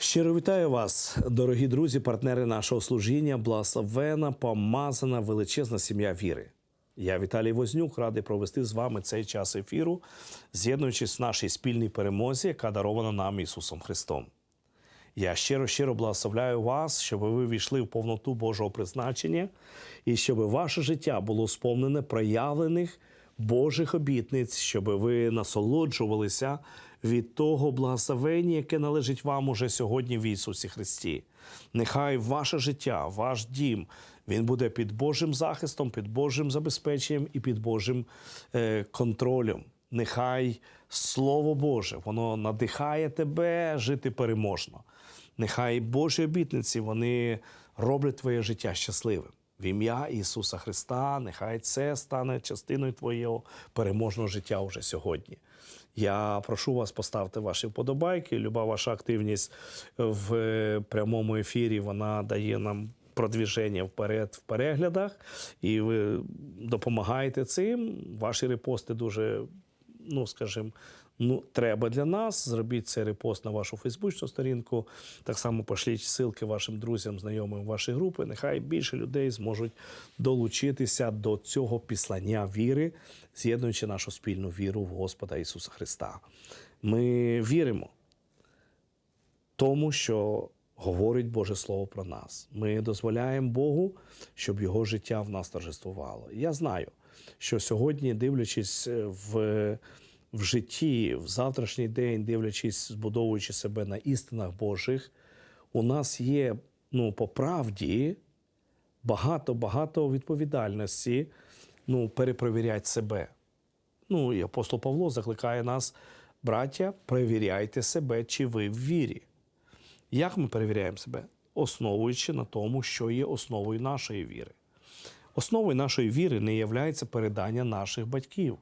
Щиро вітаю вас, дорогі друзі, партнери нашого служіння, благословена, помазана, величезна сім'я віри. Я Віталій Вознюк, радий провести з вами цей час ефіру, з'єднуючись в нашій спільній перемозі, яка дарована нам Ісусом Христом. Я щиро щиро благословляю вас, щоб ви війшли в повноту Божого призначення і щоб ваше життя було сповнене проявлених Божих обітниць, щоб ви насолоджувалися від того благословення, яке належить вам уже сьогодні в Ісусі Христі. Нехай ваше життя, ваш дім, він буде під Божим захистом, під Божим забезпеченням і під Божим е, контролем. Нехай Слово Боже, воно надихає тебе жити переможно. Нехай Божі обітниці вони роблять твоє життя щасливим. В ім'я Ісуса Христа, нехай це стане частиною твоєго переможного життя уже сьогодні. Я прошу вас поставити ваші вподобайки. Люба ваша активність в е, прямому ефірі вона дає нам продвіження вперед в переглядах, і ви допомагаєте цим. Ваші репости дуже ну, скажімо, ну, треба для нас. Зробіть цей репост на вашу фейсбучну сторінку. Так само пошліть ссылки вашим друзям, знайомим в ваші групи. Нехай більше людей зможуть долучитися до цього післання віри, з'єднуючи нашу спільну віру в Господа Ісуса Христа. Ми віримо тому, що говорить Боже Слово про нас. Ми дозволяємо Богу, щоб його життя в нас торжествувало. Я знаю, що сьогодні, дивлячись е, в, в житті, в завтрашній день, дивлячись, збудовуючи себе на істинах Божих, у нас є ну, по правді багато-багато відповідальності ну, перепровіряти себе. Ну, і апостол Павло закликає нас, браття, перевіряйте себе, чи ви в вірі. Як ми перевіряємо себе? Основуючи на тому, що є основою нашої віри. Основою нашої віри не є передання наших батьків.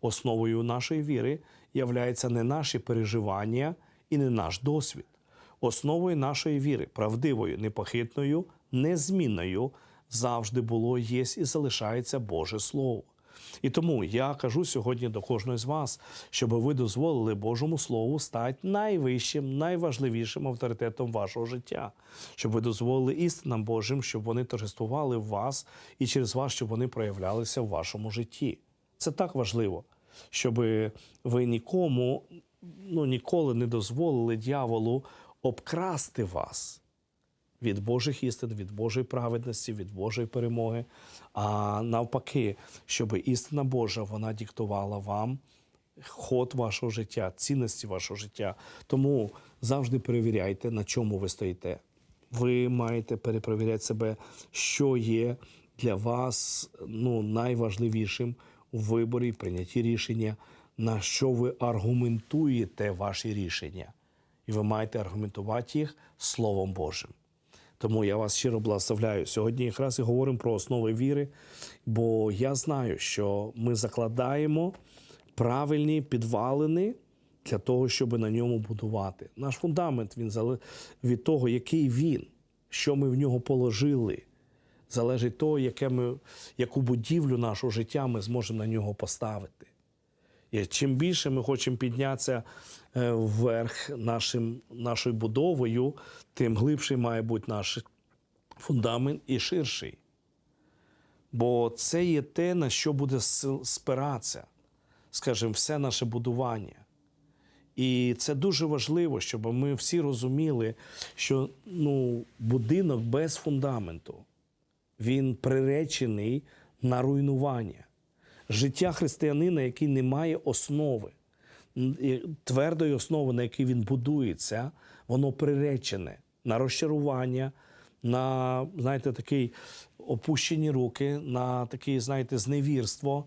Основою нашої віри являється не наші переживання і не наш досвід. Основою нашої віри, правдивою, непохитною, незмінною, завжди було, є і залишається Боже Слово. І тому я кажу сьогодні до кожного з вас, щоб ви дозволили Божому Слову стати найвищим, найважливішим авторитетом вашого життя, щоб ви дозволили істинам Божим, щоб вони торжествували в вас і через вас, щоб вони проявлялися в вашому житті. Це так важливо, щоб ви нікому ну, ніколи не дозволили дьяволу обкрасти вас від Божих істин, від Божої праведності, від Божої перемоги. А навпаки, щоб істина Божа вона диктувала вам ход вашого життя, цінності вашого життя. Тому завжди перевіряйте, на чому ви стоїте. Ви маєте перепровіряти себе, що є для вас ну, найважливішим у виборі, прийнятті рішення, на що ви аргументуєте ваші рішення. І ви маєте аргументувати їх Словом Божим. Тому я вас щиро благословляю. Сьогодні якраз і говоримо про основи віри, бо я знаю, що ми закладаємо правильні підвалини для того, щоб на ньому будувати. Наш фундамент він від того, який він, що ми в нього положили. Залежить того, яке ми, яку будівлю нашого життя ми зможемо на нього поставити. І чим більше ми хочемо піднятися е, вверх нашим, нашою будовою, тим глибший має бути наш фундамент і ширший. Бо це є те, на що буде спиратися, скажімо, все наше будування. І це дуже важливо, щоб ми всі розуміли, що ну, будинок без фундаменту він приречений на руйнування життя християнина, який не має основи, твердої основи, на якій він будується, воно приречене на розчарування, на знаєте, такі опущені руки, на таке, знаєте, зневірство.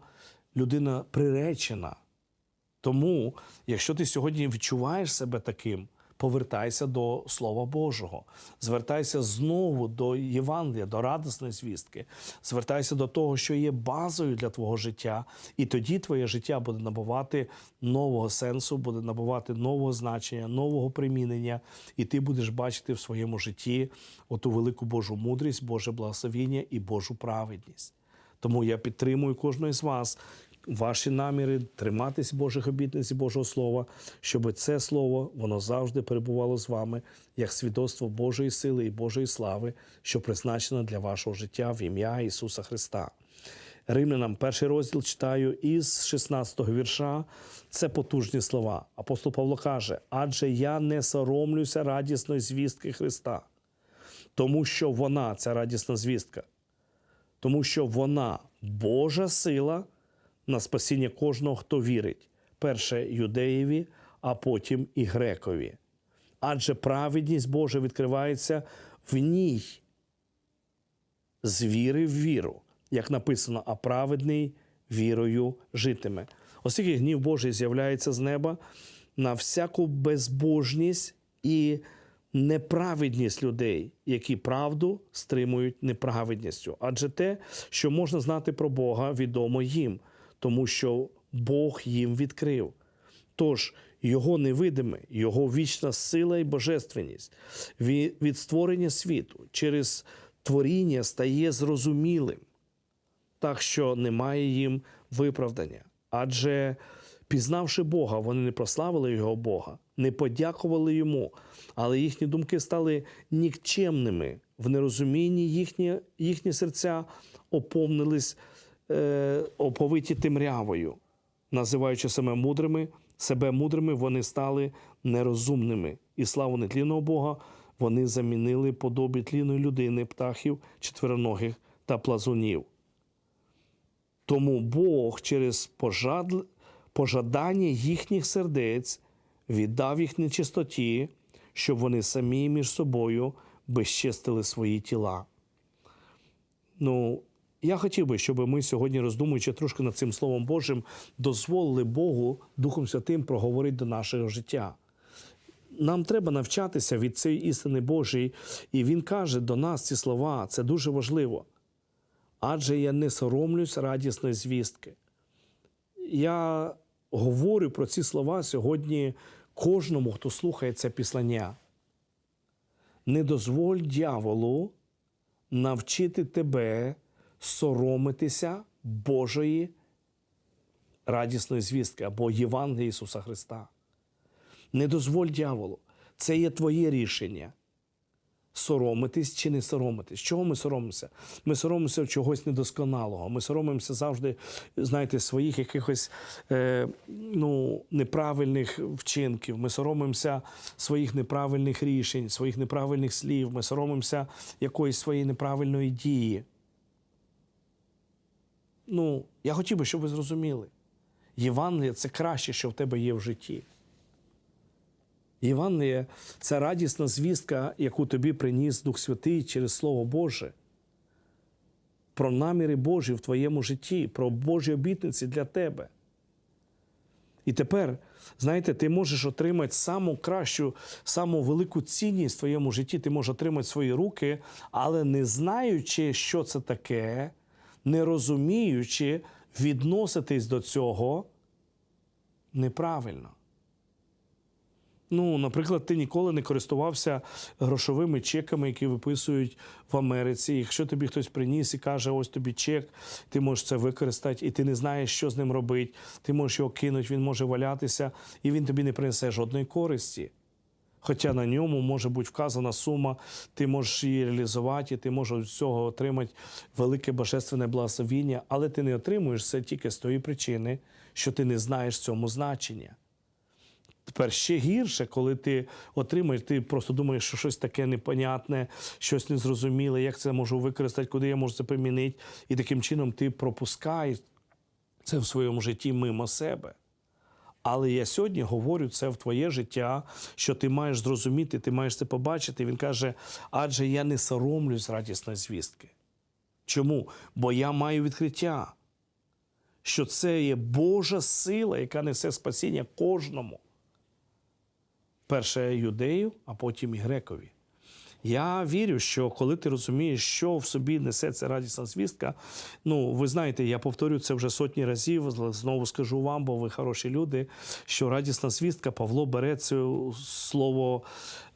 Людина приречена. Тому, якщо ти сьогодні відчуваєш себе таким, повертайся до Слова Божого, звертайся знову до Євангелія, до радісної звістки, звертайся до того, що є базою для твого життя, і тоді твоє життя буде набувати нового сенсу, буде набувати нового значення, нового примінення, і ти будеш бачити в своєму житті оту велику Божу мудрість, Боже благословіння і Божу праведність. Тому я підтримую кожного з вас. Ваші наміри триматись Божих обітниць і Божого Слова, щоб це слово воно завжди перебувало з вами як свідоцтво Божої сили і Божої слави, що призначено для вашого життя в ім'я Ісуса Христа. Римлянам перший розділ читаю із 16-го вірша. Це потужні слова. Апостол Павло каже: адже я не соромлюся радісної звістки Христа, тому що вона, ця радісна звістка, тому що вона Божа сила на спасіння кожного, хто вірить, перше юдеєві, а потім і грекові. Адже праведність Божа відкривається в ній з віри в віру, як написано, а праведний вірою житиме. Оскільки гнів Божий з'являється з неба на всяку безбожність і неправедність людей, які правду стримують неправедністю. Адже те, що можна знати про Бога, відомо їм, тому що Бог їм відкрив. Тож його невидиме, його вічна сила і божественність від створення світу через творіння стає зрозумілим, так що немає їм виправдання. Адже пізнавши Бога, вони не прославили його Бога, не подякували йому, але їхні думки стали нікчемними. В нерозумінні їхні, їхні серця оповнились е, оповиті темрявою, називаючи себе мудрими, себе мудрими, вони стали нерозумними. І славу нетлінного Бога вони замінили подобі тлінної людини, птахів, четвероногих та плазунів. Тому Бог через пожад... пожадання їхніх сердець віддав їх нечистоті, щоб вони самі між собою безчестили свої тіла. Ну, я хотів би, щоб ми сьогодні, роздумуючи трошки над цим Словом Божим, дозволили Богу Духом Святим проговорити до нашого життя. Нам треба навчатися від цієї істини Божої, і Він каже до нас ці слова, це дуже важливо. Адже я не соромлюсь радісної звістки. Я говорю про ці слова сьогодні кожному, хто слухає це післання. Не дозволь дьяволу навчити тебе соромитися Божої радісної звістки або Євангелія Ісуса Христа. Не дозволь дьяволу. Це є твоє рішення. Соромитись чи не соромитись. Чого ми соромимося? Ми соромимося чогось недосконалого. Ми соромимося завжди, знаєте, своїх якихось е, ну, неправильних вчинків. Ми соромимося своїх неправильних рішень, своїх неправильних слів. Ми соромимося якоїсь своєї неправильної дії. Ну, я хотів би, щоб ви зрозуміли. Євангелія це краще, що в тебе є в житті. Євангеліє – це радісна звістка, яку тобі приніс Дух Святий через Слово Боже. Про наміри Божі в твоєму житті, про Божі обітниці для тебе. І тепер, знаєте, ти можеш отримати саму кращу, саму велику цінність в твоєму житті, ти можеш отримати свої руки, але не знаючи, що це таке, не розуміючи, відноситись до цього неправильно. Ну, наприклад, ти ніколи не користувався грошовими чеками, які виписують в Америці. Якщо тобі хтось приніс і каже, ось тобі чек, ти можеш це використати, і ти не знаєш, що з ним робити. Ти можеш його кинути, він може валятися, і він тобі не принесе жодної користі. Хоча на ньому може бути вказана сума, ти можеш її реалізувати, ти можеш з цього отримати велике божественне благословіння, але ти не отримуєш це тільки з тої причини, що ти не знаєш цьому значення. Тепер ще гірше, коли ти отримаєш, ти просто думаєш, що щось таке непонятне, щось незрозуміле, як це можу використати, куди я можу це примінити. І таким чином ти пропускаєш це в своєму житті мимо себе. Але я сьогодні говорю це в твоє життя, що ти маєш зрозуміти, ти маєш це побачити. Він каже: адже я не соромлюсь радісної звістки. Чому? Бо я маю відкриття, що це є Божа сила, яка несе спасіння кожному перше юдею, а потім і грекові. Я вірю, що коли ти розумієш, що в собі несе ця радісна звістка, ну ви знаєте, я повторю це вже сотні разів. Знову скажу вам, бо ви хороші люди. Що радісна звістка Павло бере це слово,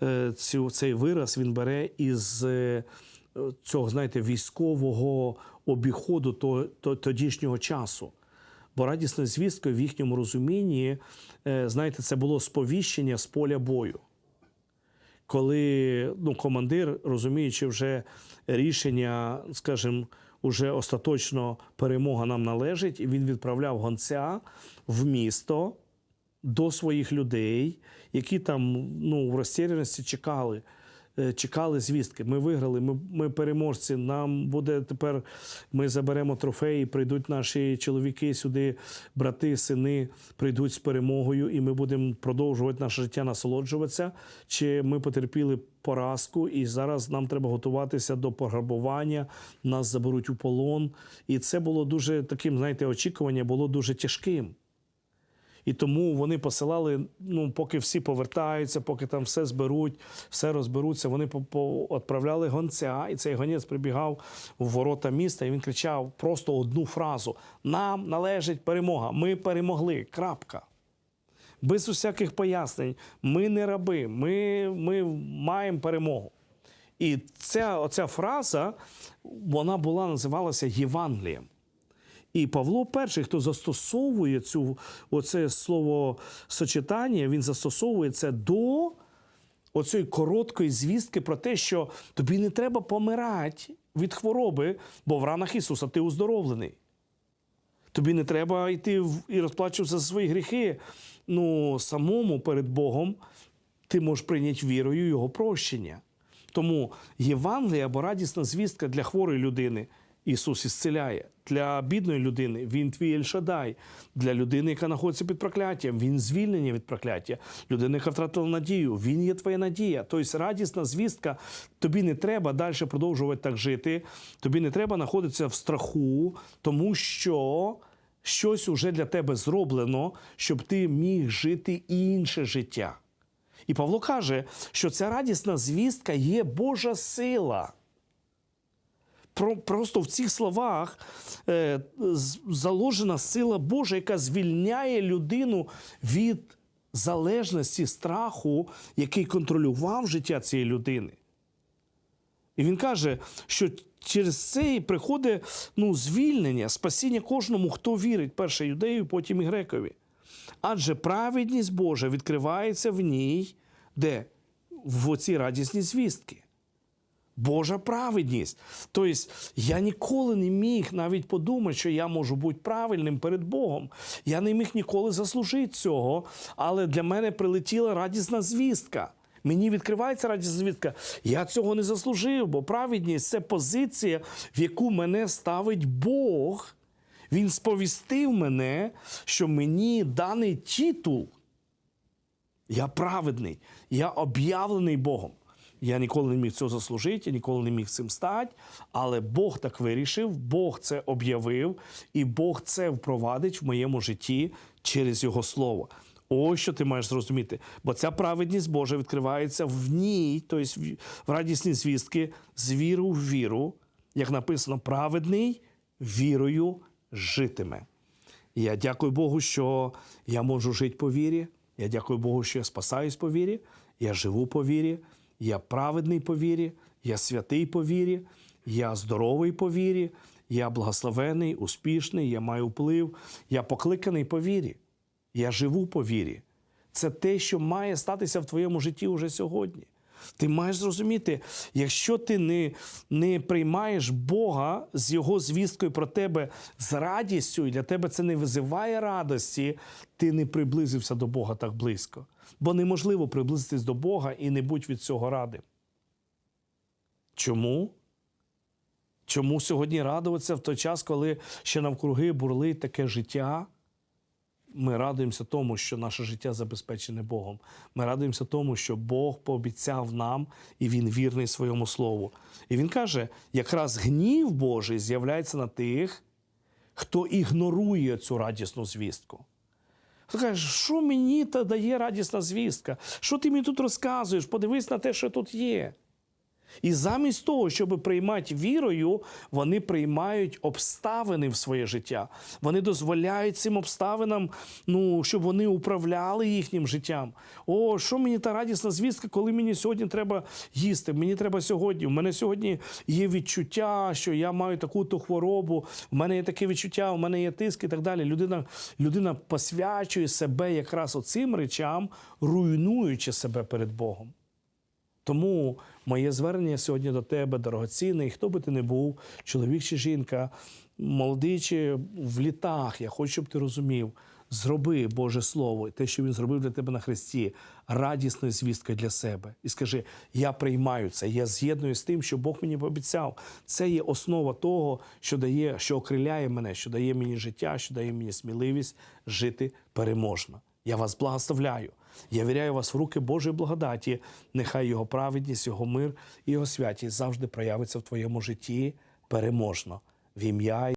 е, цю, цей вираз він бере із е, цього, знаєте, військового обіходу то, то, тодішнього часу. Бо радісна звістка в їхньому розумінні, е, знаєте, це було сповіщення з поля бою. Коли ну, командир, розуміючи вже рішення, скажімо, уже остаточно перемога нам належить, він відправляв гонця в місто до своїх людей, які там ну, в розтіряності чекали. Е, Чекали звістки. Ми виграли, ми, ми переможці. Нам буде тепер. Ми заберемо трофеї. Прийдуть наші чоловіки сюди, брати, сини прийдуть з перемогою, і ми будемо продовжувати наше життя, насолоджуватися. Чи ми потерпіли поразку, і зараз нам треба готуватися до пограбування, нас заберуть у полон. І це було дуже таким, знаєте, очікування було дуже тяжким. І тому вони посилали, ну, поки всі повертаються, поки там все зберуть, все розберуться. Вони відправляли гонця, і цей гонець прибігав в ворота міста, і він кричав просто одну фразу: Нам належить перемога. Ми перемогли. Крапка. Без усяких пояснень. Ми не раби, ми, ми маємо перемогу. І ця оця фраза, вона була називалася Євангелієм. І Павло перший, хто застосовує цю оце слово сочетання, він застосовує це до оцієї короткої звістки про те, що тобі не треба помирати від хвороби, бо в ранах Ісуса ти оздоровлений. Тобі не треба йти і розплачуватися за свої гріхи. Ну, самому перед Богом ти можеш прийняти вірою Його прощення. Тому Євангелія або радісна звістка для хворої людини Ісус ісцеляє. Для бідної людини Він твій Ельшадай. Для людини, яка знаходиться під прокляттям, Він звільнення від прокляття. Людина, яка втратила надію, Він є твоя надія. Тобто радісна звістка, тобі не треба далі продовжувати так жити. Тобі не треба знаходитися в страху, тому що щось уже для тебе зроблено, щоб ти міг жити інше життя. І Павло каже, що ця радісна звістка є Божа сила. Про, просто в цих словах е, заложена сила Божа, яка звільняє людину від залежності страху, який контролював життя цієї людини. І він каже, що через це і приходить ну, звільнення, спасіння кожному, хто вірить, перше юдею, потім і грекові. Адже праведність Божа відкривається в ній, де? В оцій радісній звістки. Божа праведність. Тобто я ніколи не міг навіть подумати, що я можу бути правильним перед Богом. Я не міг ніколи заслужити цього, але для мене прилетіла радісна звістка. Мені відкривається радісна звістка. Я цього не заслужив, бо праведність це позиція, в яку мене ставить Бог. Він сповістив мене, що мені даний титул. Я праведний, я об'явлений Богом. Я ніколи не міг цього заслужити, я ніколи не міг цим стати, але Бог так вирішив, Бог це об'явив, і Бог це впровадить в моєму житті через Його слово. Ось що ти маєш зрозуміти. Бо ця праведність Божа відкривається в ній, тобто в- в радісні звістки, з віру в віру, як написано, праведний вірою житиме. І я дякую Богу, що я можу жити по вірі. Я дякую Богу, що я спасаюсь по вірі, я живу по вірі, я праведний по вірі, я святий по вірі, я здоровий по вірі, я благословений, успішний, я маю вплив, я покликаний по вірі, я живу по вірі. Це те, що має статися в твоєму житті уже сьогодні. Ти маєш зрозуміти, якщо ти не, не приймаєш Бога з Його звісткою про тебе з радістю, і для тебе це не визиває радості, ти не приблизився до Бога так близько. Бо неможливо приблизитись до Бога і не будь від цього радим. Чому? Чому сьогодні радуватися в той час, коли ще навкруги бурлить таке життя? Ми радуємося тому, що наше життя забезпечене Богом. Ми радуємося тому, що Бог пообіцяв нам, і Він вірний своєму слову. І він каже: якраз гнів Божий з'являється на тих, хто ігнорує цю радісну звістку. Ти кажеш, що мені та дає радісна звістка? Що ти мені тут розказуєш? Подивись на те, що тут є. І замість того, щоб приймати вірою, вони приймають обставини в своє життя. Вони дозволяють цим обставинам, ну, щоб вони управляли їхнім життям. О, що мені та радісна звістка, коли мені сьогодні треба їсти? Мені треба сьогодні. У мене сьогодні є відчуття, що я маю таку-то хворобу, у мене є таке відчуття, у мене є тиск і так далі. Людина, людина посвячує себе якраз оцим речам, руйнуючи себе перед Богом. Тому моє звернення сьогодні до тебе, дорогоцінний, хто би ти не був, чоловік чи жінка, молодий чи в літах, я хочу, щоб ти розумів. Зроби Боже Слово, те, що Він зробив для тебе на Христі, радісною звісткою для себе. І скажи: я приймаю це, я з'єдную з тим, що Бог мені пообіцяв. Це є основа того, що дає, що окриляє мене, що дає мені життя, що дає мені сміливість жити переможно. Я вас благословляю. Я віряю вас в руки Божої благодаті. Нехай його праведність, його мир і його святість завжди проявиться в твоєму житті переможно. В ім'я